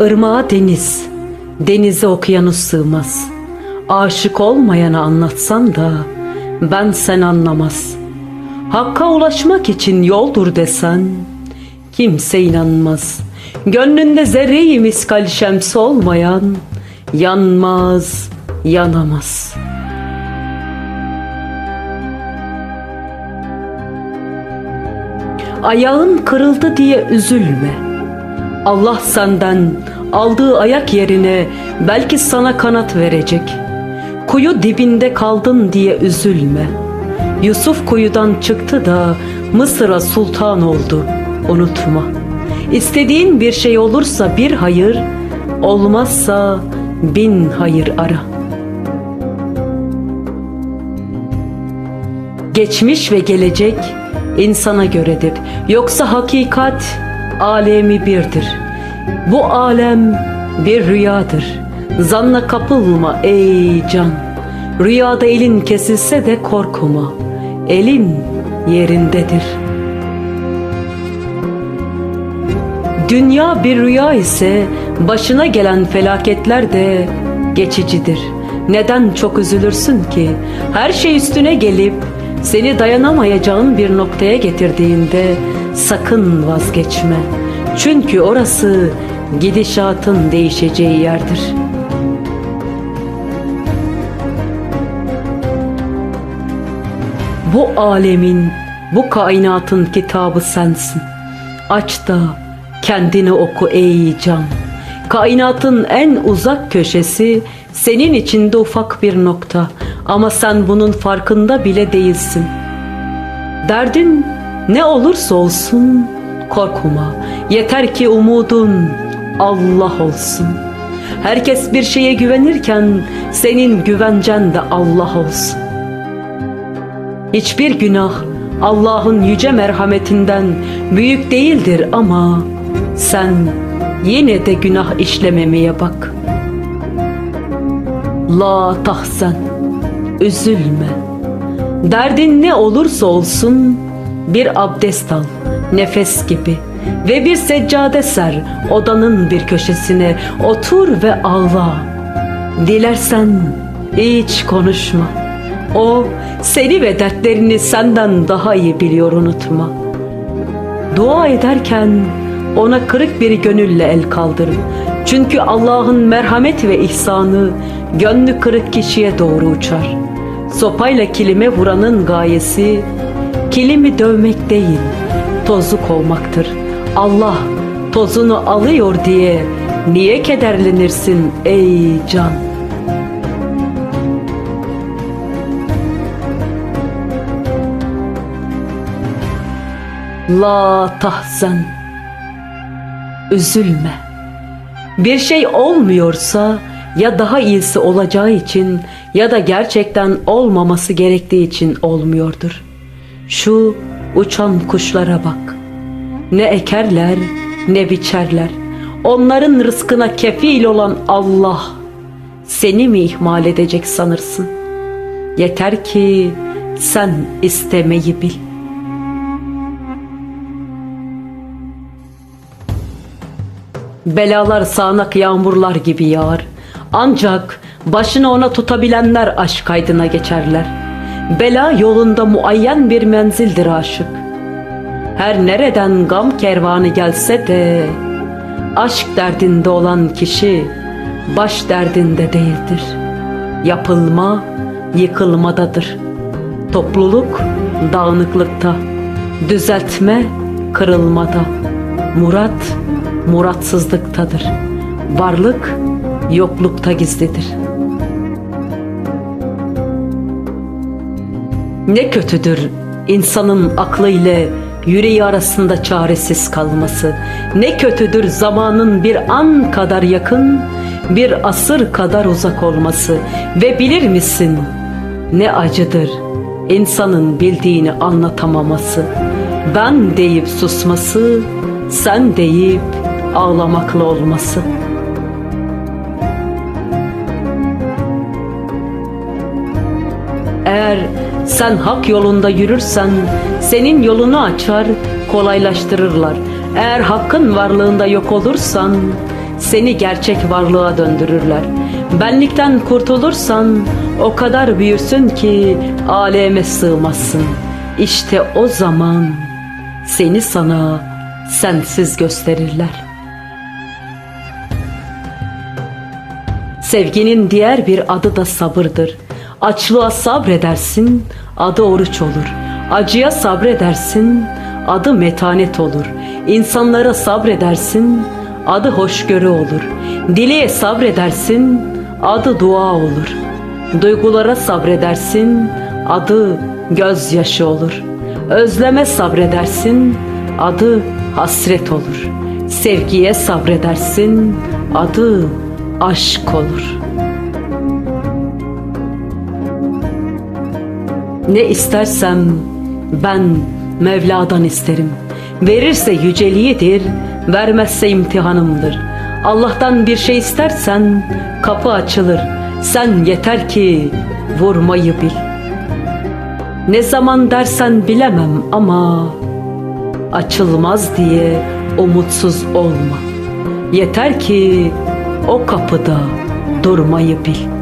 Irmağa deniz, denize okyanus sığmaz. Aşık olmayana anlatsan da ben sen anlamaz. Hakka ulaşmak için yoldur desen kimse inanmaz. Gönlünde zerreyi miskal şems olmayan yanmaz, yanamaz. Ayağın kırıldı diye üzülme. Allah senden aldığı ayak yerine belki sana kanat verecek. Kuyu dibinde kaldın diye üzülme. Yusuf kuyudan çıktı da Mısır'a sultan oldu. Unutma. İstediğin bir şey olursa bir hayır, olmazsa bin hayır ara. Geçmiş ve gelecek insana göredir. Yoksa hakikat alemi birdir. Bu alem bir rüyadır. Zanna kapılma ey can. Rüyada elin kesilse de korkma. Elin yerindedir. Dünya bir rüya ise başına gelen felaketler de geçicidir. Neden çok üzülürsün ki? Her şey üstüne gelip seni dayanamayacağın bir noktaya getirdiğinde sakın vazgeçme. Çünkü orası gidişatın değişeceği yerdir. Bu alemin, bu kainatın kitabı sensin. Aç da kendini oku ey can. Kainatın en uzak köşesi senin içinde ufak bir nokta ama sen bunun farkında bile değilsin. Derdin ne olursa olsun korkma. Yeter ki umudun Allah olsun. Herkes bir şeye güvenirken senin güvencen de Allah olsun. Hiçbir günah Allah'ın yüce merhametinden büyük değildir ama sen yine de günah işlememeye bak. La tahsen, üzülme. Derdin ne olursa olsun bir abdest al, nefes gibi ve bir seccade ser odanın bir köşesine otur ve ağla. Dilersen hiç konuşma. O seni ve dertlerini senden daha iyi biliyor unutma. Dua ederken ona kırık bir gönülle el kaldır. Çünkü Allah'ın merhamet ve ihsanı gönlü kırık kişiye doğru uçar. Sopayla kilime vuranın gayesi kilimi dövmek değil, tozu kovmaktır. Allah tozunu alıyor diye niye kederlenirsin ey can? La tahzen Üzülme Bir şey olmuyorsa ya daha iyisi olacağı için ya da gerçekten olmaması gerektiği için olmuyordur. Şu uçan kuşlara bak. Ne ekerler ne biçerler. Onların rızkına kefil olan Allah seni mi ihmal edecek sanırsın? Yeter ki sen istemeyi bil. Belalar sağanak yağmurlar gibi yağar. Ancak başını ona tutabilenler aşk kaydına geçerler. Bela yolunda muayyen bir menzildir aşık. Her nereden gam kervanı gelse de aşk derdinde olan kişi baş derdinde değildir. Yapılma yıkılmadadır. Topluluk dağınıklıkta, düzeltme kırılmada. Murat muratsızlıktadır. Varlık yoklukta gizlidir. Ne kötüdür insanın aklı ile yüreği arasında çaresiz kalması. Ne kötüdür zamanın bir an kadar yakın, bir asır kadar uzak olması. Ve bilir misin ne acıdır insanın bildiğini anlatamaması. Ben deyip susması, sen deyip ağlamakla olması. Sen hak yolunda yürürsen senin yolunu açar, kolaylaştırırlar. Eğer hakkın varlığında yok olursan seni gerçek varlığa döndürürler. Benlikten kurtulursan o kadar büyürsün ki aleme sığmazsın. İşte o zaman seni sana sensiz gösterirler. Sevginin diğer bir adı da sabırdır. Açlığa sabredersin, adı oruç olur. Acıya sabredersin, adı metanet olur. İnsanlara sabredersin, adı hoşgörü olur. Diliye sabredersin, adı dua olur. Duygulara sabredersin, adı gözyaşı olur. Özleme sabredersin, adı hasret olur. Sevgiye sabredersin, adı aşk olur. Ne istersem ben Mevla'dan isterim. Verirse yüceliğidir, vermezse imtihanımdır. Allah'tan bir şey istersen kapı açılır. Sen yeter ki vurmayı bil. Ne zaman dersen bilemem ama açılmaz diye umutsuz olma. Yeter ki o kapıda durmayı bil.